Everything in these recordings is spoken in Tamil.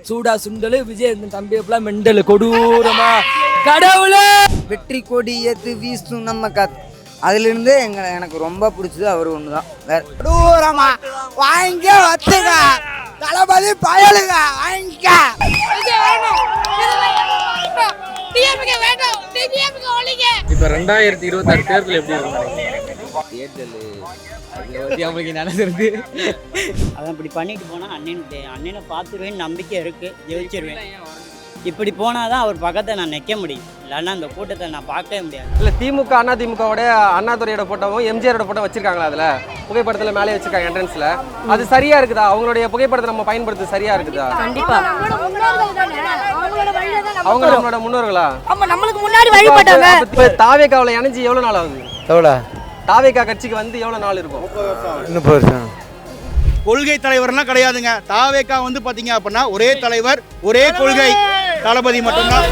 சூடா சுண்டலு விஜய் இந்த தம்பி எப்பலாம் மெண்டல் கொடூரமா. கடவுளே! வெற்றி கொடி ஏத்து வீசும் நம்ம காத்து அதுலேருந்து எங்களை எனக்கு ரொம்ப பிடிச்சது அவர் ஒன்று தான் வேற தூரமா வாங்கிக்க வச்சுக்க தளபதி பயலுக வாங்கிக்க. இப்போ ரெண்டாயிரத்தி இருபத்தாறு தேர்தல் எப்படி இருக்கும் அவங்களுக்கு நடந்துருது அவன் இப்படி பண்ணிட்டு போனால் அண்ணன் அண்ணனை பார்த்துருவேன்னு நம்பிக்கை இருக்குது ஜெயிச்சிருவேன். இப்படி போனால் தான் அவர் பக்கத்தை நான் நிற்க முடியும். இல்லைன்னா அந்த கூட்டத்தை நான் பார்க்கவே முடியாது. இல்ல திமுக அண்ணா திமுகவோட அண்ணாதுரையோட போட்டோவும் எம்ஜிஆரோட போட்டோ வச்சிருக்காங்களா அதுல? புகைப்படத்துல மேலே வச்சிருக்காங்க என்ட்ரன்ஸ்ல அது சரியா இருக்குதா? அவங்களுடைய புகைப்படத்தை நம்ம பயன்படுத்துறது சரியா இருக்குதா? கண்டிப்பா. நம்மளோட முன்னோர்கள் தானே அவங்களோட வழியில தான் நம்ம அவங்க நம்மளோட முன்னோர்களா? ஆமா நம்மளுக்கு முன்னாடி வழிபட்டாங்க இப்ப தாவேக்காவில் இணைஞ்சு எவ்வளவு நாள் ஆகுது? எவ்வளோ தாவேக்கா கட்சிக்கு வந்து எவ்வளவு நாள் இருக்கும்? முப்பது வருஷம். கொள்கை தலைவர்னா கிடையாதுங்க. தாவேக்கா வந்து பாத்தீங்க அப்படின்னா ஒரே தலைவர் ஒரே கொள்கை. தளபதி மட்டும்தான்.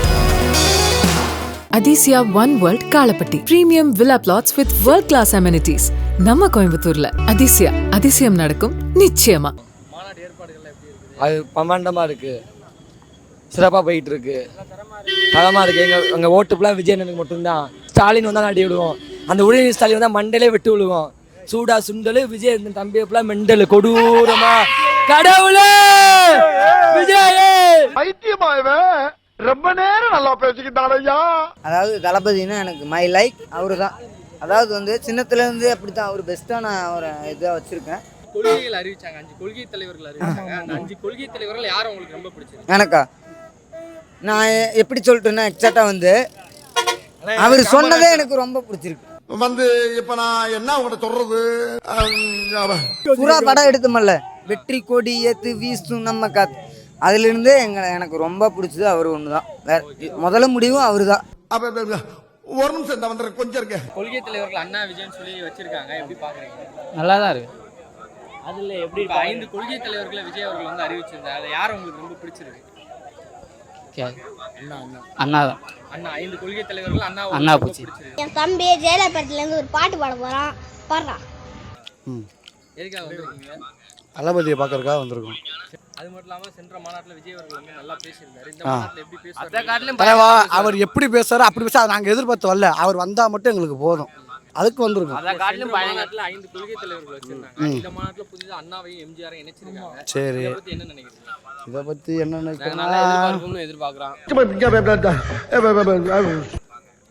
Athisaya one world Kalapatti premium villa plots with world class amenities நம்ம கோயம்புத்தூர்ல. அதிசயா அதிசயம் நடக்கும் நிச்சயமா. அது பமாண்டமா இருக்கு. சிறப்பாக போயிட்டு இருக்கு. தரமா இருக்கு. எங்க எங்க ஓட்டு ஃபுல்லாக விஜய் அண்ணனுக்கு மட்டும்தான். ஸ்டாலின் வந்தா நாட்டி விடுவோம். அந்த உதயநிதி ஸ்டாலின் வந்தா மண்டையிலே விட்டு விழுவோம் சூடா சுண்டலு விஜய் இந்த தம்பி எப்பலாம் மெண்டல் கொடூரமா. கடவுளே! விஜய்! ரொம்ப நேரம் நல்லா பேசிக்கிட்டானையா அதாவது தளபதினா எனக்கு மை லைக் அவரு தான் அதாவது வந்து சின்னத்துலேருந்து அப்படி தான் அவர் பெஸ்ட்டாக நான் அவரை இதாக வச்சுருக்கேன். கொள்கைகள் அறிவிச்சாங்க. அஞ்சு கொள்கை தலைவர்கள் அறிவிச்சாங்க. அந்த அஞ்சு கொள்கை தலைவர்கள் யாரும் உங்களுக்கு ரொம்ப பிடிச்சது எனக்கா? நான் எப்படி சொல்லிட்டேன்னா எக்ஸாக்டாக வந்து அவர் சொன்னதே எனக்கு ரொம்ப பிடிச்சிருக்கு. வந்து இப்ப நான் என்ன உங்கள்கிட்ட சொல்றது? புறா படம் எடுத்தோமல்ல. வெற்றி கொடி ஏத்து வீசும் நம்ம காத்து அதுலேருந்து எங்களை எனக்கு ரொம்ப பிடிச்சது அவர் ஒன்று தான் வேற முதல்ல முடிவும் அவர் தான் அப்ப, ஒரு நிமிஷம் இந்த வந்துடுறேன் கொஞ்சம் இருக்க. கொள்கை தலைவர்கள் அண்ணா விஜயன் சொல்லி வச்சிருக்காங்க. எப்படி பாக்குறீங்க? நல்லா தான் இருக்கு. அதில் எப்படி ஐந்து கொள்கை தலைவர்களை விஜய் அவர்கள் வந்து அறிவிச்சிருந்தாங்க அதை யார் உங்களுக்கு ரொம்ப பிடிச்சிருக்கு? அண்ணா தான். அண்ணா ஐந்து கொள்கை தலைவர்கள் அண்ணா அண்ணா ரொம்ப பிடிச்சி. பிடிச்சிருக்கு. என் தம்பி ஜெயலலிதா இருந்து ஒரு பாட்டு பாட போறான். பாடுறான் வந்திருக்கீங்க? தளபதியை பார்க்கறதுக்காக வந்திருக்கோம். அது மட்டும் இல்லாம சென்ற மாநாட்டுல விஜய் அவர்கள் வந்து நல்லா பேசியிருந்தாரு. இந்த மாநாட்டுல எப்படி பேசுவாரு தலைவா அவர் எப்படி பேசுறாரோ அப்படி பேச நாங்கள் எதிர்பார்த்து வரல. அவர் வந்தால் மட்டும் எங்களுக்கு போதும். அதுக்கு வந்திருக்கோம். சென்ற மாநாட்டுல ஐந்து கொள்கை தலைவர்கள் வச்சிருந்தாங்க. இந்த மாநாட்டுல புதிதா அண்ணாவையும் எம்ஜிஆரையும் இணைச்சிருக்காங்க. சரி. இதை பத்தி என்ன நினைக்கிறீங்க? இதை என்ன எதிர்பார்க்கணும்னு எதிர்பார்க்கிறோம்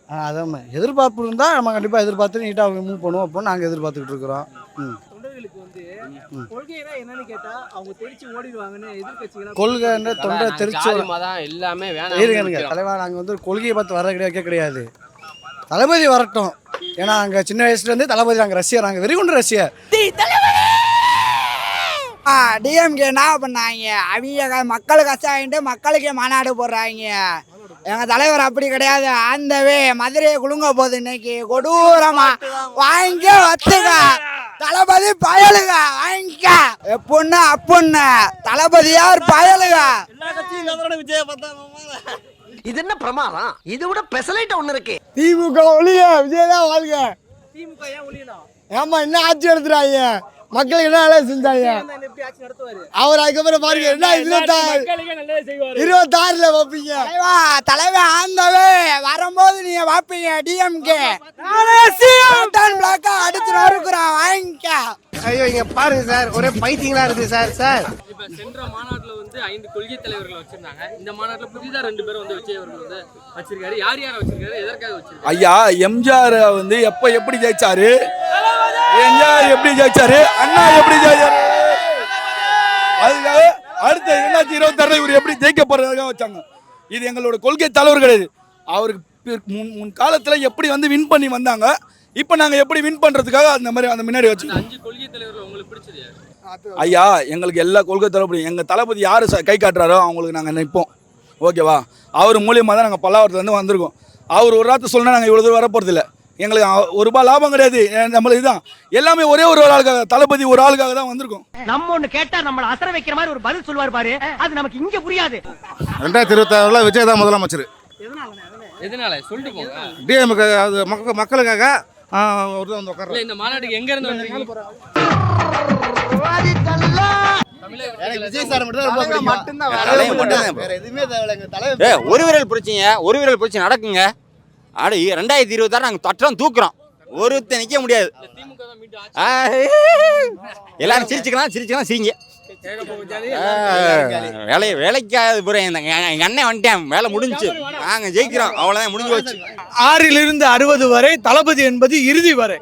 அதான் எதிர்பார்ப்பு இருந்தால் நம்ம கண்டிப்பாக எதிர்பார்த்து நீட்டாக மூவ் பண்ணுவோம். அப்போ நாங்கள் எதிர்பார்த்துக்கிட்டு இருக்கிறோம். ம். தொண்டர்களுக்கு வந்து கொள்கைனா என்னன்னு கேட்டா அவங்க தெரிச்சு ஓடிடுவாங்கன்னு எதிர்க்கட்சிகள் கொள்கைன்ற தொண்டை தெரிச்சு எல்லாமே இருங்க இருங்க. தலைவா நாங்கள் வந்து கொள்கையை பார்த்து வர கிடையாது கிடையாது. தளபதி வரட்டும். ஏன்னா நாங்கள் சின்ன வயசுலேருந்து தளபதி நாங்கள் ரசிகர் நாங்கள் வெறிகுண்டு ரசிகர் டிஎம்கே என்ன பண்ணாங்க? அவங்க மக்களுக்கு கஷ்டம் மக்களுக்கே மாநாடு போடுறாங்க. எங்கள் தலைவர் அப்படி கிடையாது. அந்த வே மதுரையை குலுங்க போகுது இன்னைக்கு. கொடூரமா. வாங்கிக்க வச்சுக்க தளபதி பயலுக வாங்கிக்க எப்பொண்ணு அப்புண்ணு. தளபதியார் பயலுக. இது என்ன பிரமாதம்? இது விட பெசலைட் ஒண்ணு இருக்கு. திமுக ஒளிய விஜய் தான் வாழ்க. திமுக ஏன் ஏமா என்ன ஆட்சி எடுத்துறாங்க மக்களுக்கு என்ன வேலை செஞ்சாங்க? எப்படி ஆட்சி நடத்துவாரு? அவர் அதுக்கப்புறம் பாருங்க என்ன இருபத்தாறு இருபத்தாறுல வைப்பீங்க தலைவா தலைவன் ஆந்தவே வரும்போது நீங்க வைப்பீங்க டிஎம்கே பிளாக்கா அடிச்சு நொறுக்குறான் வாங்கிக்க. ஐயோ இங்க பாருங்க சார் ஒரே பைத்தியங்களா இருக்கு சார் சார். இப்ப சென்ற மாநாட்டுல வந்து ஐந்து கொள்கை தலைவர்கள் வச்சிருந்தாங்க. இந்த மாநாட்டுல புதிதா ரெண்டு பேரும் வந்து விஜய் அவர்கள் வந்து வச்சிருக்காரு. யார் யாரை வச்சிருக்காரு? எதற்காக வச்சிருக்காரு? ஐயா எம்ஜிஆர் வந்து எப்ப எப்படி ஜெயிச்சாரு? எம்ஜிஆர் எப்படி ஜெயிச்சாரு? அண்ணா எப்படி ஜெயிச்சாரு? அதுக்காக அடுத்த இரண்டாயிரத்தி இருபத்தாறுல இவர் எப்படி ஜெயிக்க போறதுக்காக வச்சாங்க. இது எங்களோட கொள்கை தலைவர் கிடையாது அவருக்கு முன் முன் காலத்துல எப்படி வந்து வின் பண்ணி வந்தாங்க இப்போ நாங்க எப்படி வின் பண்றதுக்காக அந்த மாதிரி அந்த முன்னாடி வச்சுக்கோம் அஞ்சு கொள்கை தலைவர்கள் உங்களுக்கு பிடிச்சது ஐயா எங்களுக்கு எல்லா கொள்கை தளபதி எங்கள் தளபதி யார் கை காட்டுறாரோ அவங்களுக்கு நாங்கள் நிற்போம் ஓகேவா? அவர் மூலியமாக தான் நாங்கள் பல்லாவரத்துலேருந்து வந்திருக்கோம். அவர் ஒரு ராத்து சொன்னா நாங்கள் இவ்வளோ தூரம் வரப்போகிறதில்ல எங்களுக்கு அ- ஒரு ரூபாய் லாபம் கிடையாது. நம்மளுக்கு இதுதான். எல்லாமே ஒரே ஒரு ஆளுக்காக தளபதி ஒரு ஆளுக்காக தான் வந்திருக்கோம். நம்ம ஒண்ணு கேட்டா நம்மள அசர வைக்கிற மாதிரி ஒரு பதில் சொல்லுவார் பாரு. அது நமக்கு இங்க புரியாது. ரெண்டாயிரத்தி இருபத்தாறுல விஜய் தான் முதலமைச்சர். எதனால? சொல்லிட்டு போங்க. டிஎம்க்கு அது மக்கள் மக்களுக்காக ஒரு தான் இல்ல இந்த மாநாட்டுக்கு எங்க இருந்து ஒரு விரல் பிடிச்சிங்க ஒரு விரல் பிடிச்சி நடக்குங்க. ஆடு ரெண்டாயிரத்தி இருபத்தாறு நாங்கள் தொட்டுறோம் தூக்குறோம். ஒருத்தர் நிற்க முடியாது. எல்லாரும் சிரிச்சுக்கலாம் சிரிச்சுக்கலாம் சிரிங்க. ஆ, வேலையை வேலைக்காது புற எங்கள் அண்ணன் வந்துட்டேன் வேலை முடிஞ்சுச்சு நாங்கள் ஜெயிக்கிறோம் அவ்வளோதான் முடிஞ்சு போச்சு ஆறிலிருந்து அறுபது வரை தளபதி என்பது இறுதி வரை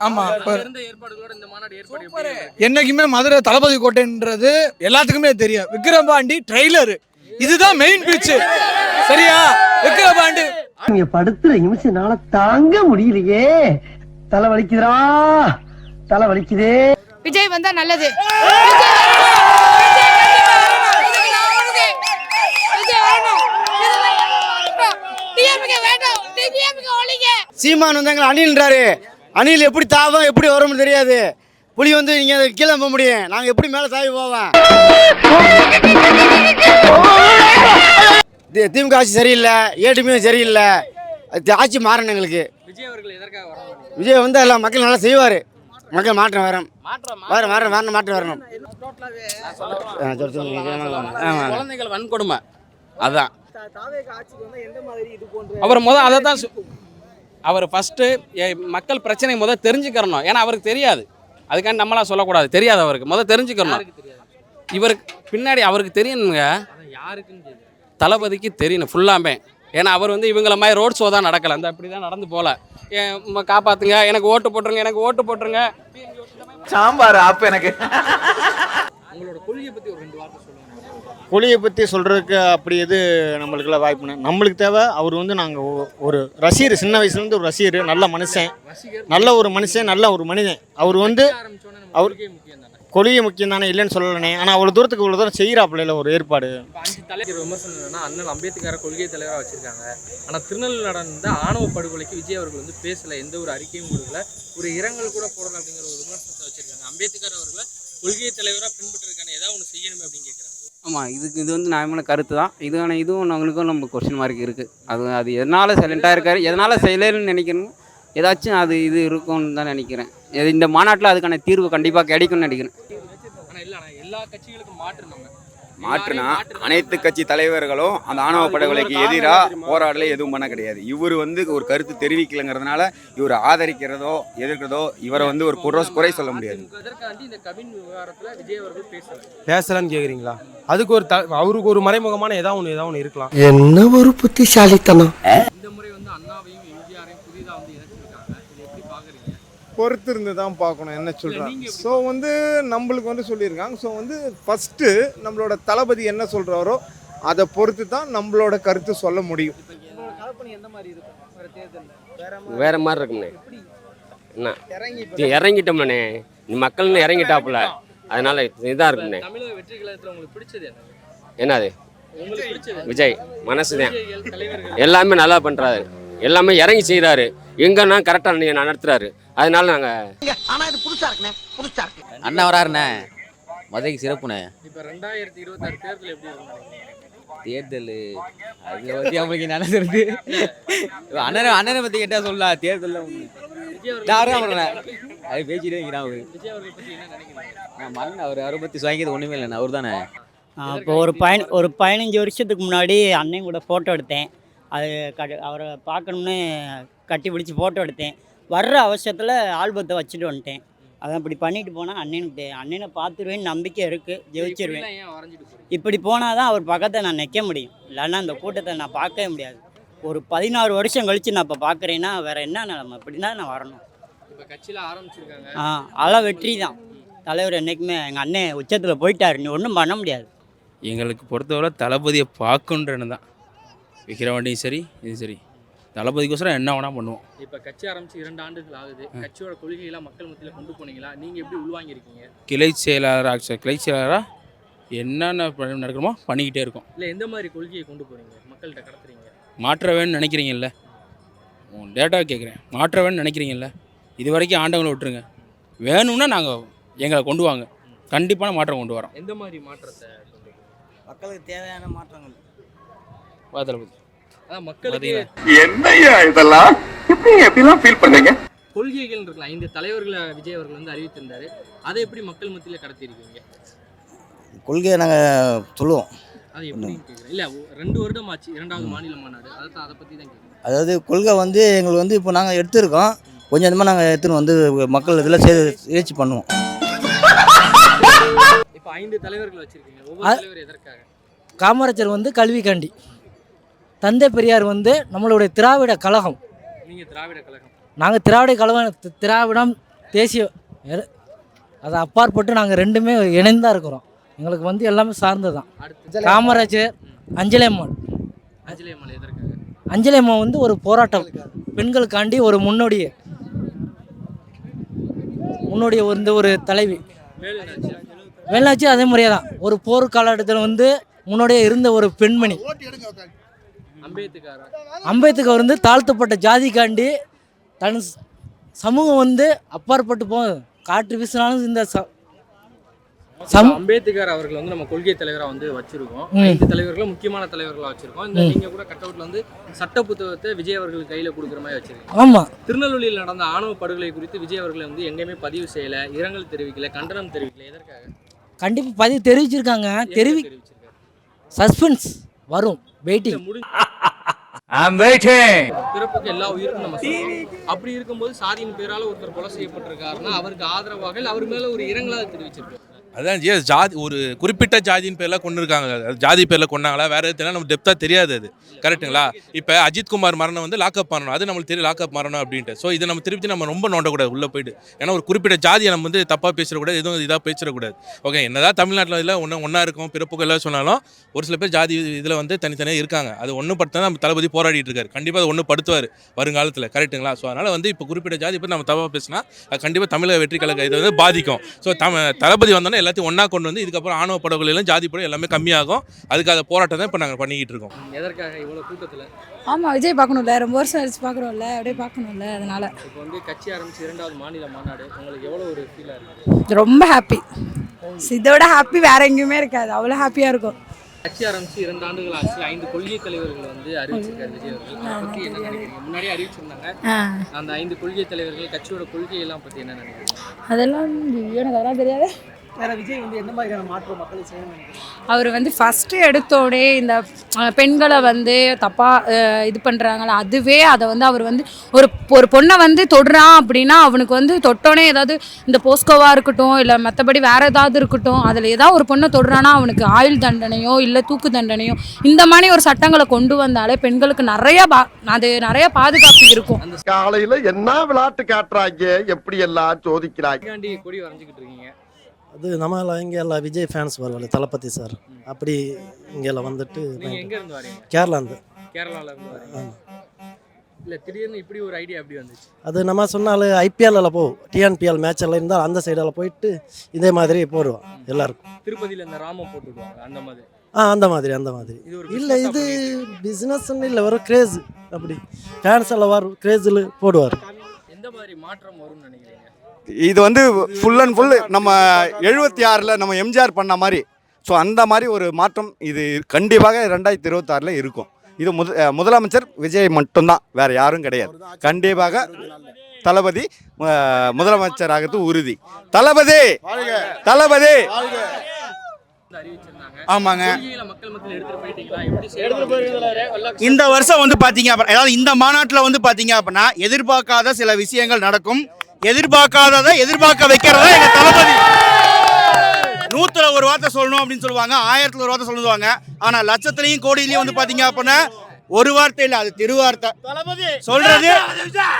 ஆமா என்னைக்குமே மதுரை தளபதி கோட்டைன்றது எல்லாத்துக்குமே தெரியும் விக்ரபாண்டி ட்ரெய்லர் இதுதான் மெயின் பிச்சு சரியா விக்ரபாண்டி நீங்க படுத்துற நிமிஷம்னால தாங்க முடியலையே தலை வலிக்குதுடா தலை வலிக்குதே விஜய் வந்தா நல்லது. சீமான் வந்து எங்களை அணில்ன்றாரு. அணில் எப்படி தாவும் எப்படி வரும்னு தெரியாது. புலி வந்து நீங்க அதை கீழே போக முடியும். நாங்க எப்படி மேல தாவி போவோம்? தி- திமுக ஆட்சி சரியில்லை ஏடிஎம்ஏ சரியில்லை. அது ஆட்சி மாறணும் எங்களுக்கு. விஜய் வந்து எல்லாம் மக்கள் நல்லா செய்வார். மக்கள் மாற்றம் வரும் வரும் வரும் வரணும் மாற்றம் வரணும். குழந்தைகள் வன்கொடுமை. அதான். அவர் முத அதை தான் அவர் ஃபஸ்ட்டு மக்கள் பிரச்சனை முத தெரிஞ்சுக்கிறணும். ஏன்னா அவருக்கு தெரியாது. அதுக்காண்டி நம்மளாம் சொல்லக்கூடாது. தெரியாது அவருக்கு. முத தெரிஞ்சுக்கிறணும். இவருக்கு பின்னாடி அவருக்கு தெரியணுங்க. யாருக்குன்னு தளபதிக்கு தெரியணும். ஃபுல்லாமே ஏன்னா அவர் வந்து இவங்கள மாதிரி ரோட் ஷோ தான் நடக்கலை. அந்த அப்படி தான் நடந்து போகல காப்பாத்துங்க. எனக்கு ஓட்டு போட்டுருங்க எனக்கு ஓட்டு போட்டுருங்க. சாம்பார் ஆப் எனக்கு. உங்களோட கொள்கையை பற்றி ஒரு ரெண்டு வார்த்தை சொல்லுங்க. கொலியை பற்றி சொல்கிறதுக்கு அப்படி எது நம்மளுக்குலாம் வாய்ப்பு இல்லை. நம்மளுக்கு தேவை அவர் வந்து நாங்கள் ஒரு ரசிகர் சின்ன வயசுலேருந்து ஒரு ரசிகர் நல்ல மனுஷன். நல்ல ஒரு மனுஷன் நல்ல ஒரு மனிதன். அவர் வந்து அவர் கொலியை முக்கியம் தானே இல்லைன்னு சொல்லலனே ஆனால் அவ்வளோ தூரத்துக்கு இவ்வளோ தூரம் செய்கிறாப்புல ஒரு ஏற்பாடு. அஞ்சு தலைவர் விமர்சனம் என்னன்னா அண்ணன் அம்பேத்கரை கொள்கை தலைவராக வச்சிருக்காங்க. ஆனால் திருநெல்வேலி நடந்த ஆணவ படுகொலைக்கு விஜய் அவர்கள் வந்து பேசல எந்த ஒரு அறிக்கையும் கொடுக்கல. ஒரு இரங்கல் கூட போடல அப்படிங்கிற ஒரு விமர்சனத்தை வச்சிருக்காங்க. அம்பேத்கர் அவர்களை கொள்கை தலைவராக பின்பற்றிருக்காங்க. ஏதாவது ஒன்று செய்யணுமே அப்படின்னு கேட்குறாங்க ஆமாம் இதுக்கு இது வந்து நியாயமான கருத்து தான். இதுவான இதுவும் நம்மளுக்கும் நம்ம கொஸ்டின் மார்க் இருக்குது அது அது எதனால் சைலண்ட்டாக இருக்காரு எதனால் செய்யலைன்னு நினைக்கணும். ஏதாச்சும் அது இது இருக்கும்னு தான் நினைக்கிறேன். இந்த மாநாட்டில் அதுக்கான தீர்வு கண்டிப்பாக கிடைக்கும்னு நினைக்கிறேன். ஆனால் இல்லை ஆனால் எல்லா கட்சிகளுக்கும் மாற்று நம்ம. மாற்றுனா அனைத்து கட்சி தலைவர்களும் அந்த ஆணவ படுகொலைக்கு எதிராக போராடல எதுவும் பண்ண கிடையாது. இவர் வந்து ஒரு கருத்து தெரிவிக்கலைங்கிறதுனால இவர் ஆதரிக்கிறதோ எதிர்க்கிறதோ இவரை வந்து ஒரு குறை குறை சொல்ல முடியாது. அதற்காண்டி இந்த கவின் விவகாரத்தில் விஜய் அவர்கள் பேசல. பேசலான்னு கேக்குறீங்களா? அதுக்கு ஒரு த- அவருக்கு ஒரு மறைமுகமான ஏதாவது ஒன்று ஏதாவது ஒன்று இருக்கலாம். என்ன ஒரு புத்திசாலித்தனம்? இந்த முறை வந்து அண்ணாவையும் எம்ஜிஆரையும் புதிதாக வந்து இணைச்சிருக்காங்க இதை எப்படி பார்க்குறீங்க பொறுத்து இருந்து தான் பார்க்கணும் என்ன சொல்கிறாங்க ஸோ வந்து நம்மளுக்கு வந்து சொல்லியிருக்காங்க. ஸோ வந்து ஃபஸ்ட்டு நம்மளோட தளபதி என்ன சொல்கிறாரோ அதை பொறுத்து தான் நம்மளோட கருத்து சொல்ல முடியும். வேற மாதிரி இருக்கும்ண்ணே என்ன? இறங்கி இறங்கிட்டோம்ண்ணே மக்கள்னு இறங்கிட்டாப்புல. அதனால இதாக இருக்கும்ண்ணே என்னது? உங்களுக்கு பிடிச்சது விஜய். மனசு தான். எல்லாமே நல்லா பண்ணுறாரு எல்லாமே இறங்கி செய்கிறாரு எங்கன்னா கரெக்டாக நடத்துறாரு. அதனால ஆனா இது புதுசா இருக்குண்ணே புதுசா இருக்கு. அண்ணன் வராருண்ணே. மதுரைக்கு சிறப்புண்ணே. இப்போ ரெண்டாயிரத்தி இருபத்தாறு தேர்தல் எப்படி தேர்தல் அது பற்றி அவங்களுக்கு என்ன தெரியுது? அண்ணனை அண்ணனை பற்றி கேட்டால் சொல்லலாம் தேர்தலில் யாரும் அவரை அது பேசிட்டே இருக்கிறான் அவரு. நான் மரண அவர் அவரை பற்றி வாங்கியது ஒன்றுமே இல்லைண்ணே அவர் தானே? இப்போ ஒரு பயன் ஒரு பதினஞ்சு வருஷத்துக்கு முன்னாடி அண்ணன் கூட ஃபோட்டோ எடுத்தேன். அது க அவரை பார்க்கணும்னு கட்டி பிடிச்சி ஃபோட்டோ எடுத்தேன். வர்ற அவசரத்தில் ஆல்பத்தை வச்சுட்டு வந்துட்டேன். அதான் இப்படி பண்ணிட்டு போனால் அண்ணனுக்கு அண்ணனை பார்த்துருவேன்னு நம்பிக்கை இருக்குது ஜெயிச்சிருவேன். இப்படி போனால் தான் அவர் பக்கத்தை நான் நிற்க முடியும். இல்லைன்னா அந்த கூட்டத்தை நான் பார்க்கவே முடியாது. ஒரு பதினாறு வருஷம் கழித்து நான் இப்போ பார்க்குறேன்னா வேறு என்ன நிலமை? இப்படி தான் நான் வரணும். இப்போ கட்சியில் ஆரம்பிச்சிருக்காங்க. ஆ அதெல்லாம் வெற்றி தான். தலைவர் என்றைக்குமே எங்கள் அண்ணன் உச்சத்தில் போயிட்டார். நீ ஒன்றும் பண்ண முடியாது. எங்களுக்கு பொறுத்தவரை தளபதியை பார்க்கணுன்றன்னு தான் விக்கிரவாண்டியும் சரி இது சரி. தளபதிக்கோசரம் என்ன வேணால் பண்ணுவோம். இப்போ கட்சி ஆரம்பிச்சு இரண்டு ஆண்டுகள் ஆகுது. கட்சியோட கொள்கையெல்லாம் மக்கள் மத்தியில் கொண்டு போனீங்களா? நீங்கள் எப்படி உள்வாங்கியிருக்கீங்க? கிளை செயலாளராக கிளை செயலாளராக என்னென்ன நடக்கணுமோ பண்ணிக்கிட்டே இருக்கோம். இல்லை எந்த மாதிரி கொள்கையை கொண்டு போறீங்க மக்கள்கிட்ட கடத்துறீங்க. மாற்ற வேணும்னு நினைக்கிறீங்கல்ல? உன் டேட்டா கேட்குறேன் மாற்ற வேணும்னு நினைக்கிறீங்கல்ல? இது வரைக்கும் ஆண்டவங்களை விட்டுருங்க. வேணும்னா நாங்கள் எங்களை கொண்டு வாங்க. கண்டிப்பான மாற்றம் கொண்டு வரோம். எந்த மாதிரி மாற்றத்தை? மக்களுக்கு தேவையான மாற்றங்கள். வா தளபதி. மக்களுக்கு என்னையா இதெல்லாம்? எப்படி எப்படிலாம் ஃபீல் பண்ணீங்க? கொள்கைகள் இருக்குல்ல ஐந்து தலைவர்களை விஜய் அவர்கள் வந்து அறிவித்திருந்தாரு. அதை எப்படி மக்கள் மத்தியில கடத்தியிருக்கீங்க? கொள்கையை நாங்கள் சொல்லுவோம். அது எப்படி கேட்குறேன் இல்ல ரெண்டு வருடம் ஆச்சு இரண்டாவது மாநில மாநாடு அதை தான் அதை பத்தி தான் கேட்குறேன் அதாவது கொள்கை வந்து எங்களுக்கு வந்து இப்போ நாங்கள் எடுத்திருக்கோம். கொஞ்சம் கொஞ்சமாக நாங்கள் எடுத்துன்னு வந்து மக்கள் இதில் சே முயற்சி பண்ணுவோம். இப்போ ஐந்து தலைவர்கள் வச்சிருக்கீங்க. ஒவ்வொரு தலைவர் எதற்காக? காமராஜர் வந்து கல்விக்காண்டி தந்தை பெரியார் வந்து நம்மளுடைய திராவிட கழகம். நீங்க திராவிட கழகம். நாங்கள் திராவிட கழகம் திராவிடம் தேசிய அதை அப்பாற்பட்டு நாங்கள் ரெண்டுமே இணைந்தா இருக்கிறோம். எங்களுக்கு வந்து எல்லாமே சார்ந்தது தான் காமராஜர் அஞ்சலி அம்மாள் அஞ்சலி அம்மாள் எதற்காக? அஞ்சலி அம்மா வந்து ஒரு போராட்டம். பெண்களுக்காண்டி ஒரு முன்னோடிய. முன்னோடிய வந்து ஒரு தலைவி. வேலாச்சு அதே மாதிரியே தான். ஒரு போர் காலகட்டத்தில் வந்து முன்னோடியே இருந்த ஒரு பெண்மணி. அம்பேத்கர்? வந்து தாழ்த்தப்பட்ட ஜாதிக்காண்டி தன் சமூகம் வந்து அப்பாற்பட்டு போ காற்று வீசினாலும் இந்த அம்பேத்கர் அவர்கள் வந்து நம்ம கொள்கை தலைவரா வந்து வச்சிருக்கோம். ஐந்து தலைவர்களும் முக்கியமான தலைவர்களா வச்சிருக்கோம். இந்த. நீங்க கூட கட் அவுட்ல வந்து சட்ட புத்தகத்தை விஜய் அவர்கள் கையில கொடுக்குற மாதிரி வச்சிருக்கீங்க. ஆமா. திருநெல்வேலியில் நடந்த ஆணவ படுகொலை குறித்து விஜய் அவர்கள் வந்து எங்கேயுமே பதிவு செய்யல இரங்கல் தெரிவிக்கல கண்டனம் தெரிவிக்கல. எதற்காக? கண்டிப்பாக பதிவு தெரிவிச்சிருக்காங்க. தெரிவி சஸ்பென்ஸ் வரும். வெயிட்டிங். பிறப்புக்கு எல்லா உயிருக்கும் நம்ம அப்படி இருக்கும்போது சாதியின் பேரால ஒருத்தர் கொலை செய்யப்பட்டிருக்காருன்னா அவருக்கு ஆதரவாக அவர் மேல ஒரு இரங்கலாக தெரிவிச்சிருக்காரு. அதான் ஜிஎஸ் ஜாதி ஒரு குறிப்பிட்ட ஜாதியின் பேரில் கொண்டு இருக்காங்க ஜாதி பேரில் கொண்டாங்களா வேறு எதுனா நம்ம டெப்த்தாக தெரியாது அது. கரெக்ட்டுங்களா இப்போ அஜித் குமார் மரணம் வந்து லாக்அப் மரணம் அது நம்மளுக்கு தெரியும் லாக்அப் மரணம் அப்படின்ட்டு. ஸோ இதை நம்ம திருப்பி நம்ம ரொம்ப நோண்டக்கூடாது உள்ளே போயிட்டு. ஏன்னா ஒரு குறிப்பிட்ட ஜாதியை நம்ம வந்து தப்பாக பேசிடக்கூடாது எதுவும் இதாக பேசிடக்கூடாது. ஓகே என்னதான் தமிழ்நாட்டில் இதில் ஒன்று ஒன்றா இருக்கும் பிறப்புகள் எல்லாம் சொன்னாலும் ஒரு சில பேர் ஜாதி இதில் வந்து தனித்தனியாக இருக்காங்க. அது ஒன்று படுத்தா நம்ம தளபதி போராடிட்டு இருக்காரு. கண்டிப்பாக அது ஒன்று படுத்துவார் வருங்காலத்தில். கரெக்ட்டுங்களா ஸோ அதனால் வந்து இப்போ குறிப்பிட்ட ஜாதி பற்றி நம்ம தப்பாக பேசினா அது கண்டிப்பாக தமிழக வெற்றி கழக இதை வந்து பாதிக்கும். ஸோ தம தளபதி வந்தோன்னே எல்லாத்தையும் ஒன்றா கொண்டு வந்து இதுக்கப்புறம் ஆணவ படுகொலையிலும் ஜாதி படம் எல்லாமே கம்மியாகும். அதுக்காக போராட்டம் தான் இப்போ நாங்கள் பண்ணிக்கிட்டு இருக்கோம். எதற்காக இவ்வளவு கூட்டத்துல? ஆமாம் விஜய் பார்க்கணும்ல ரொம்ப வருஷம் கழிச்சு பார்க்குறோம்ல அப்படியே பார்க்கணும்ல அதனால. இப்போ வந்து கட்சி ஆரம்பிச்சு இரண்டாவது மாநில மாநாடு உங்களுக்கு எவ்வளவு ஒரு ஃபீலா இருக்கு? ரொம்ப ஹாப்பி இதோட ஹாப்பி வேற எங்கேயுமே இருக்காது. அவ்வளோ ஹாப்பியாக இருக்கும். கட்சி ஆரம்பிச்சு இரண்டு ஆண்டுகள் ஆச்சு. ஐந்து கொள்கை தலைவர்கள் வந்து அறிவிச்சிருக்காரு விஜய் அவர்கள். என்ன நினைக்கிறீங்க? முன்னாடியே அறிவிச்சிருந்தாங்க. அந்த ஐந்து கொள்கை தலைவர்கள் கட்சியோட கொள்கை எல்லாம் பத்தி என்ன நினைக்கிறீங்க? அதெல்லாம் எனக்கு அதெல்லாம் தெரியாது. வேற விஜய் வந்து என்ன மாதிரியான மாற்றம் மக்களுக்கு செய்யணும் அவர் வந்து ஃபஸ்ட்டு எடுத்தோடே இந்த பெண்களை வந்து தப்பாக இது பண்ணுறாங்களா அதுவே அதை வந்து அவர் வந்து ஒரு ஒரு பொண்ணை வந்து தொடுறான் அப்படின்னா அவனுக்கு வந்து தொட்டோனே ஏதாவது இந்த போஸ்கோவாக இருக்கட்டும் இல்லை மற்றபடி வேறு ஏதாவது இருக்கட்டும் அதில் ஏதாவது ஒரு பொண்ணை தொடுறானா அவனுக்கு ஆயுள் தண்டனையோ இல்லை தூக்கு தண்டனையோ இந்த மாதிரி ஒரு சட்டங்களை கொண்டு வந்தாலே பெண்களுக்கு நிறைய பா அது நிறைய பாதுகாப்பு இருக்கும். காலையில என்ன விளையாட்டு காட்டுறாங்க எப்படி எல்லாம் சோதிக்கிறாங்க கொடி வரைஞ்சிக்கிட்டு இருக்கீங்க. அது நம்ம எல்லாம் இங்கே எல்லாம் விஜய் ஃபேன்ஸ் வருவாங்க தளபதி சார் அப்படி இங்கெல்லாம் வந்துட்டு எங்க இருந்து வரீங்க? கேரளாந்து வரீங்க. இல்ல திடீர்னு இப்படி ஒரு ஐடியா எப்படி வந்துச்சு. அது நம்ம சொன்னாலும் ஐபிஎல்லில் போ டிஎன்பிஎல் மேட்ச் எல்லாம் இருந்தால் அந்த சைடில் போயிட்டு இதே மாதிரி போடுவோம் எல்லாருக்கும். திருப்பதியில இந்த ராமம் போட்டு விடுவாங்க அந்த மாதிரி. ஆ அந்த மாதிரி அந்த மாதிரி. இல்லை இது பிஸ்னஸ்ன்னு இல்லை வரும் கிரேஸ் அப்படி. ஃபேன்ஸ் எல்லாம் வரும் கிரேஸில் போடுவார். எந்த மாதிரி மாற்றம் வரும்னு நினைக்கிறீங்க? இது வந்து ஃபுல் அண்ட் ஃபுல் நம்ம எழுபத்தி ஆறில் நம்ம எம்ஜிஆர் பண்ண மாதிரி. ஸோ அந்த மாதிரி ஒரு மாற்றம் இது கண்டிப்பாக ரெண்டாயிரத்தி இருபத்தாறில் இருக்கும். இது முத முதலமைச்சர் விஜய் மட்டும்தான் வேறு யாரும் கிடையாது. கண்டிப்பாக தளபதி முதலமைச்சராகிறது உறுதி. தளபதி! தளபதி! ஆமாங்க. இந்த வருஷம் வந்து பார்த்தீங்க அதாவது இந்த மாநாட்டில் வந்து பார்த்தீங்க அப்படின்னா எதிர்பார்க்காத சில விஷயங்கள் நடக்கும். எதிர்பார்க்காததை எதிர்பார்க்க வைக்கிறதா எங்க தளபதி. நூத்துல ஒரு வார்த்தை சொல்லணும் அப்படின்னு சொல்லுவாங்க ஆயிரத்துல ஒரு வார்த்தை சொல்லுவாங்க. ஆனா லட்சத்துலயும் கோடியிலயும் வந்து பாத்தீங்க அப்படின்னா ஒரு வார்த்தை இல்ல அது திருவார்த்தை. சொல்றது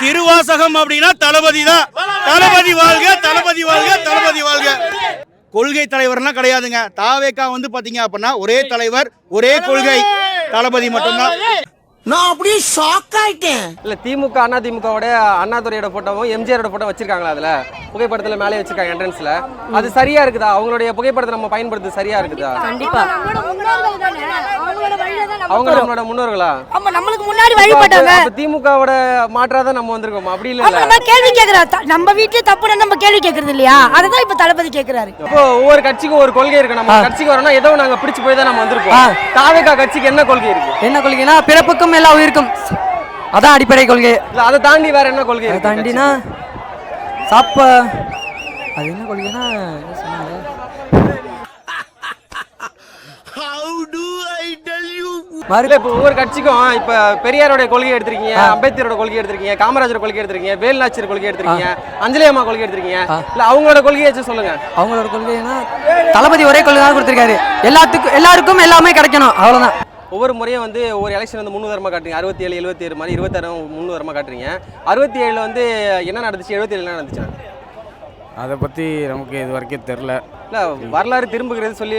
திருவாசகம் அப்படின்னா தளபதி தான். தளபதி வாழ்க தளபதி வாழ்க தளபதி வாழ்க. கொள்கை தலைவர்லாம் கிடையாதுங்க. தாவேக்கா வந்து பார்த்தீங்க அப்படின்னா ஒரே தலைவர் ஒரே கொள்கை. தளபதி மட்டும்தான். நான் அப்படியே ஷாக் ஆயிட்டேன். இல்ல திமுக அண்ணா திமுகவோட அண்ணாதுரையோட போட்டோவும் எம்ஜிஆரோட போட்டோ வச்சிருக்காங்களா அதுல? புகைப்படத்துல மேலே வச்சிருக்காங்க என்ட்ரன்ஸ்ல அது சரியா இருக்குதா? அவங்களுடைய புகைப்படத்தை நம்ம பயன்படுத்துறது சரியா இருக்குதா? கண்டிப்பா. தானே? தான் அவங்க. நம்மளோட முன்னோர்களா? ஆமா நம்மளுக்கு முன்னாடி வழிபட்டாங்க திமுகவோட மாற்றாதான் நம்ம வந்திருக்கோம். அப்படி அப்ப இல்ல நம்ம கேள்வி கேக்குறோம் த- நம்ம வீட்டுல தப்புனா நம்ம கேள்வி கேக்குறது இல்லையா? அதுதான் இப்ப தளபதி கேக்குறாரு. இப்போ ஒவ்வொரு கட்சிக்கும் ஒரு கொள்கை இருக்கு. நம்ம கட்சிக்கு வரணும் ஏதோ நாங்க பிடிச்சு போய் தான் நம்ம வந்திருக்கோம். தாவேகா கட்சிக்கு என்ன கொள்கை இருக்கு? என்ன கொள்கைனா பிறப்புக்கும் எல்லா உயிருக்கும். அதான் அடிப்படை கொள்கை. இல்லை அதை தாண்டி வேற என்ன கொள்கை அதை இருக்கு? தாண்டினா சாப்ப அது என்ன கொள்கைனா என்ன சொன்னாங்க? இல்ல இப்போ ஒவ்வொரு கட்சிக்கும் இப்ப பெரியாரோட கொள்கை எடுத்திருக்கீங்க அம்பேத்கரோட கொள்கை எடுத்திருக்கீங்க காமராஜர் கொள்கை எடுத்திருக்கீங்க வேலுநாச்சியர் கொள்கை எடுத்திருக்கீங்க அஞ்சலி அம்மா கொள்கை எடுத்திருக்கீங்க. இல்ல அவங்களோட கொள்கையை வச்சு சொல்லுங்க. அவங்களோட கொள்கைனா தளபதி ஒரே கொள்கை தான் கொடுத்துருக்காரு. எல்லாத்துக்கும் எல்லாருக்கும் எல்லாமே கிடைக்கணும். அவ்வளோதான் ஒவ்வொரு முறையும் வந்து ஒவ்வொரு எலெக்ஷன் வந்து முன்னுதாரணமாக காட்டுறீங்க. அறுபத்தி ஏழு எழுபத்தி ஏழு மாதிரி இருபத்தாறு முன்னுதாரணமாக காட்டுறீங்க. அறுபத்தி ஏழில் வந்து என்ன நடந்துச்சு? எழுபத்தி ஏழு என்ன நடந்துச்சு அதை பற்றி நமக்கு இது வரைக்கும் தெரில இல்லை வரலாறு திரும்புகிறது சொல்லி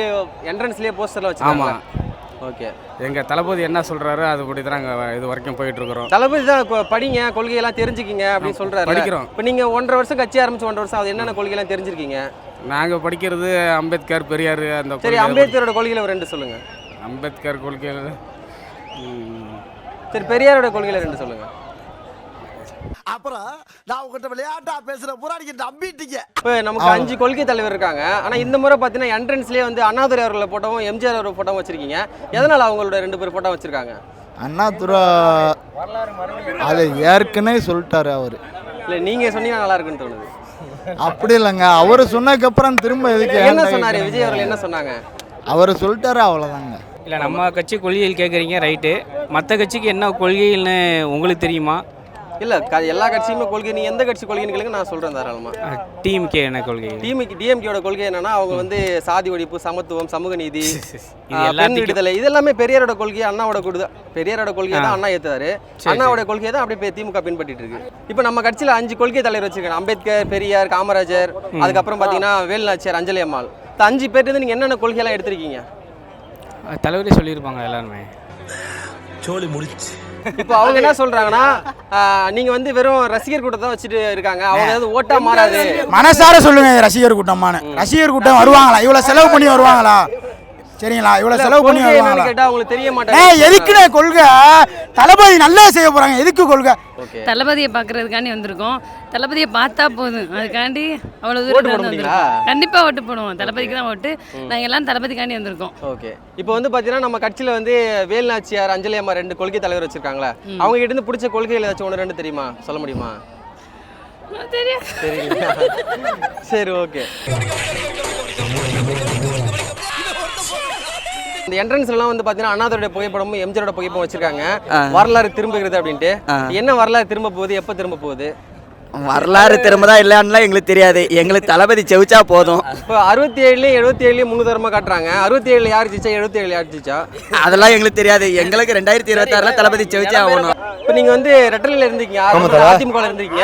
என்ட்ரன்ஸ்லேயே போஸ்டரில் வச்சுருக்காங்க ஆமாம் ஓகே எங்கள் தளபதி என்ன சொல்கிறாரோ அதுபடி தான் நாங்கள் இது வரைக்கும் போயிட்டுருக்குறோம். தளபதி தான் படிங்க கொள்கையெல்லாம் தெரிஞ்சுக்கிங்க அப்படின்னு சொல்றாரு படிக்கிறோம். இப்போ நீங்க ஒன்றரை வருஷம் கட்சி ஆரம்பிச்சு ஒன்றரை வருஷம் அது என்னென்ன கொள்கையெல்லாம் தெரிஞ்சிருக்கீங்க? நாங்கள் படிக்கிறது அம்பேத்கர் பெரியார் அந்த சரி அம்பேத்கரோட கொள்கையில ஒரு ரெண்டு சொல்லுங்க. அம்பேத்கர் கொள்கையில் சரி பெரியாரோட கொள்கையில ரெண்டு சொல்லுங்க. அப்புறம் நான் உங்ககிட்ட விளையாட்டா பேசுற புறாடிக்கு நம்பிட்டீங்க. இப்போ நமக்கு அஞ்சு கொள்கை தலைவர் இருக்காங்க. ஆனா இந்த முறை பார்த்தீங்கன்னா என்ட்ரன்ஸ்லேயே வந்து அண்ணாதுரை அவர்களை போட்டோவும் எம்ஜிஆர் அவர்கள் போட்டோவும் வச்சிருக்கீங்க. எதனால அவங்களோட ரெண்டு பேர் போட்டோ வச்சிருக்காங்க? அண்ணாதுரா அதை ஏற்கனவே சொல்லிட்டாரு அவர். இல்லை நீங்க சொன்னீங்கன்னா நல்லா இருக்குன்னு தோணுது. அப்படி இல்லைங்க. அவர் சொன்னதுக்கப்புறம் திரும்ப எதுக்கு என்ன சொன்னாரு? விஜய் அவர்கள் என்ன சொன்னாங்க? அவர் சொல்லிட்டாரு அவ்வளோதாங்க இல்லை நம்ம கட்சி கொள்கைகள் கேட்குறீங்க ரைட்டு மற்ற கட்சிக்கு என்ன கொள்கைகள்னு உங்களுக்கு தெரியுமா? இல்ல க- எல்லா கட்சியுமே கொள்கை நீங்க எந்த கட்சி கொள்கைன்னு கேளுங்க நான் சொல்றேன் தாராளமா. டிஎம்கே என்ன கொள்கை? டிஎம்கே டிஎம்கேயோட கொள்கை என்னன்னா அவங்க வந்து சாதி ஒழிப்பு சமத்துவம் சமூக நீதி இது பெண் எல்லாத்துக்கும் விடுதலை இது எல்லாமே பெரியாரோட கொள்கை அண்ணாவோட கொடுது பெரியாரோட கொள்கையை தான். அண்ணா ஏத்துறாரு. அண்ணாவோட கொள்கையை தான் அப்படியே திமுக பின்பற்றிட்டு இருக்கு. இப்போ நம்ம கட்சியில அஞ்சு கொள்கை தலைவர் வச்சிருக்காங்க. அம்பேத்கர் பெரியார் காமராஜர். அதுக்கப்புறம் பாத்தீங்கன்னா வேலுநாச்சியார் அஞ்சலி அம்மாள். இந்த அஞ்சு பேர்ட்டு நீங்க என்னென்ன கொள்கையெல்லாம் எடுத்திருக்கீங்க? தலைவரே சொல்லியிருப்பாங்க எல்லாருமே. சோழி முடிச்சு. இப்போ அவங்க என்ன சொல்றாங்கன்னா நீங்க வந்து வெறும் ரசிகர் கூட்டத்தை தான் வச்சுட்டு இருக்காங்க. அவங்க ஏதாவது ஓட்டா மாறாது. மனசார சொல்லுங்க ரசிகர் கூட்டமான ரசிகர் கூட்டம் வருவாங்களா? இவ்வளவு செலவு பண்ணி வருவாங்களா? சரிங்களா? இவ்வளவு இல்ல, செலவு பண்ணி கொள்கை என்னன்னு வருவாங்களா? கேட்டா அவங்களுக்கு தெரிய ஏ மாட்டாங்க எதுக்குண்ணே கொள்கை? தளபதி நல்லா செய்ய போறாங்க. எதுக்கு கொள்கை? தளபதியை பார்க்கறதுக்காண்டி வந்திருக்கோம். தளபதியை பார்த்தா போதும். அதுக்காண்டி அவ்வளோ தூரம்? வந்திருக்கோம். கண்டிப்பாக ஓட்டு போடுவோம். தளபதிக்கு தான் ஓட்டு. நாங்கள் எல்லாம் தளபதிக்காண்டி வந்திருக்கோம். ஓகே. இப்போ வந்து பார்த்தீங்கன்னா நம்ம கட்சியில் வந்து வேலுநாச்சியார் அஞ்சலி அம்மா ரெண்டு கொள்கை தலைவர் வச்சிருக்காங்களா. அவங்க கிட்ட இருந்து பிடிச்ச கொள்கைகள் ஏதாச்சும் ஒன்று ரெண்டு தெரியுமா? சொல்ல முடியுமா? சரி ஓகே. இந்த என்ட்ரன்ஸ்லாம் வந்து பார்த்தீங்கன்னா அண்ணாதோட புகைப்படமும் எம்ஜிஆரோட புகைப்படம் வச்சிருக்காங்க. வரலாறு திரும்புகிறது அப்படின்ட்டு. என்ன வரலாறு திரும்ப போகுது? எப்போ திரும்ப போகுது? வரலாறு திரும்பதா இல்லையான்லாம் எங்களுக்கு தெரியாது. எங்களுக்கு தளபதி செவிச்சா போதும். இப்போ அறுபத்தி ஏழுலேயும் எழுபத்தி ஏழுலேயும் முன்னுதாரமாக காட்டுறாங்க. அறுபத்தி ஏழில் யார் ஜெயிச்சா? எழுபத்தி ஏழு யார் ஜெயிச்சா? அதெல்லாம் எங்களுக்கு தெரியாது. எங்களுக்கு ரெண்டாயிரத்தி இருபத்தாறுல தளபதி செவிச்சா ஆகணும். இப்போ நீங்க வந்து ரெட்டலில் இருந்தீங்க. அதிமுக இருந்தீங்க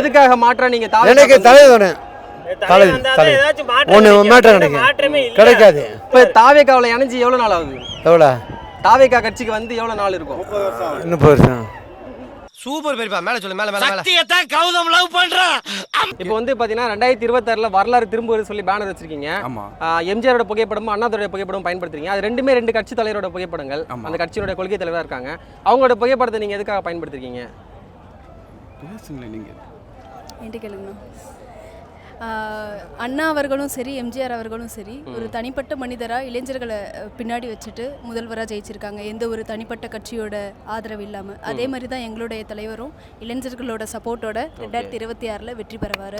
எதுக்காக மாற்றா நீங்க? தலைவர் தலைவர் தலைவர் ஒன்று மாற்றம் கிடைக்கும். கிடைக்காது. இப்ப தாவேக்காவில் இணைஞ்சு எவ்வளவு நாள் ஆகுது? எவ்வளோ? தாவேக்கா கட்சிக்கு வந்து எவ்வளவு நாள் இருக்கும்? இன்னும் வருஷம் சூப்பர் பெரியப்பா. மேல சொல்லு மேல மேல மேல. சத்தியத்தான் கௌதம் லவ் பண்றான் இப்போ வந்து பாத்தீங்கன்னா ரெண்டாயிரத்தி இருபத்தாறுல வரலாறு திரும்புவது சொல்லி பேனர் வச்சிருக்கீங்க. எம்ஜிஆரோட புகைப்படமும் அண்ணாதுரையோட புகைப்படம் பயன்படுத்துறீங்க. அது ரெண்டுமே ரெண்டு கட்சி தலைவரோட புகைப்படங்கள். அந்த கட்சியோட கொள்கை தலைவரா இருக்காங்க. அவங்களோட புகைப்படத்தை நீங்க எதுக்காக பயன்படுத்திருக்கீங்க? பேசுங்களேன் நீங்கள் ஆஹ் அண்ணா அவர்களும் சரி எம்ஜிஆர் அவர்களும் சரி ஒரு தனிப்பட்ட மனிதராக இளைஞர்களை பின்னாடி வச்சுட்டு முதல்வராக ஜெயிச்சிருக்காங்க. எந்த ஒரு தனிப்பட்ட கட்சியோட ஆதரவு இல்லாமல் அதே மாதிரி தான் எங்களுடைய தலைவரும் இளைஞர்களோட சப்போர்ட்டோட ரெண்டாயிரத்தி இருபத்தி ஆறில் வெற்றி பெறுவார்.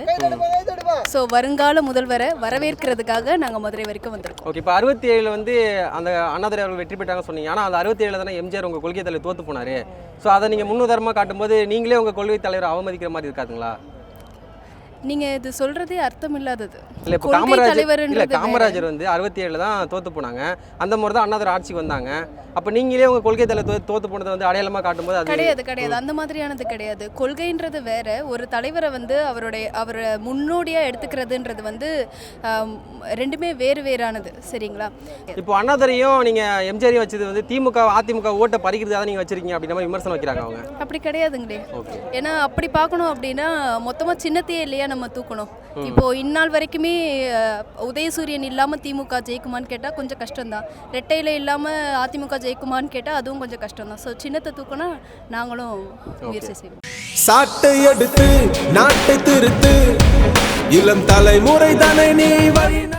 ஸோ வருங்கால முதல்வரை வரவேற்கிறதுக்காக நாங்கள் மதுரை வரைக்கும் வந்திருக்கோம். ஓகே இப்போ அறுபத்தி ஏழுல வந்து அந்த அண்ணாதுரை அவர்கள் வெற்றி பெற்றாங்க சொன்னீங்க. ஆனால் அந்த அறுபத்தி ஏழுல தானே எம்ஜிஆர் உங்க கொள்கை தலைவர் தோத்து போனாரு. ஸோ அதை நீங்க முன்னுதாரணமாக காட்டும்போது நீங்களே உங்க கொள்கை தலைவரை அவமதிக்கிற மாதிரி இருக்காதுங்களா? நீங்கள் இது சொல்கிறதே அர்த்தம் இல்லாதது. இல்ல இப்போ காமராஜர் இல்ல. காமராஜர் வந்து அறுபத்தி ஏழுல தான் தோத்து போனாங்க. அந்த முறை தான் அண்ணாதுரை ஆட்சிக்கு வந்தாங்க. அப்போ நீங்களே உங்க கொள்கை தலைவர் தோ- தோத்து போனதை வந்து அடையாளமா காட்டும்போது அது கிடையாது கிடையாது. அந்த மாதிரியானது கிடையாது. கொள்கைன்றது வேற. ஒரு தலைவரை வந்து அவருடைய அவரை முன்னோடியா எடுத்துக்கிறதுன்றது வந்து ரெண்டுமே வேறு வேறானது. சரிங்களா? இப்போ அண்ணாதுரையும் நீங்க எம்ஜிஆரையும் வச்சது வந்து திமுக அதிமுக ஓட்டை பறிக்கிறதுக்காக நீங்க வச்சிருக்கீங்க அப்படின்ற மாதிரி விமர்சனம் வைக்கிறாங்க அவங்க. அப்படி கிடையாதுங்களே. ஏன்னா அப்படி பார்க்கணும் அப்படின்னா மொத்தமா சின்னத்தையே இல்லையா? நம்ம தூக்கணும். இப்போ இந்நாள் வரைக்குமே உதயசூரியன் இல்லாம திமுக ஜெயிக்குமான்னு கேட்டா கொஞ்சம் கஷ்டம்தான். ரெட்டையில இல்லாம அதிமுக ஜெயிக்குமான்னு கேட்டா அதுவும் கொஞ்சம் கஷ்டம்தான். ஸோ சின்னத்தை தூக்கினா நாங்களும் முயற்சி செய்வோம். சாட்டை எடுத்து நாட்டை திருத்து. இளம் தலைமுறை தானே நீ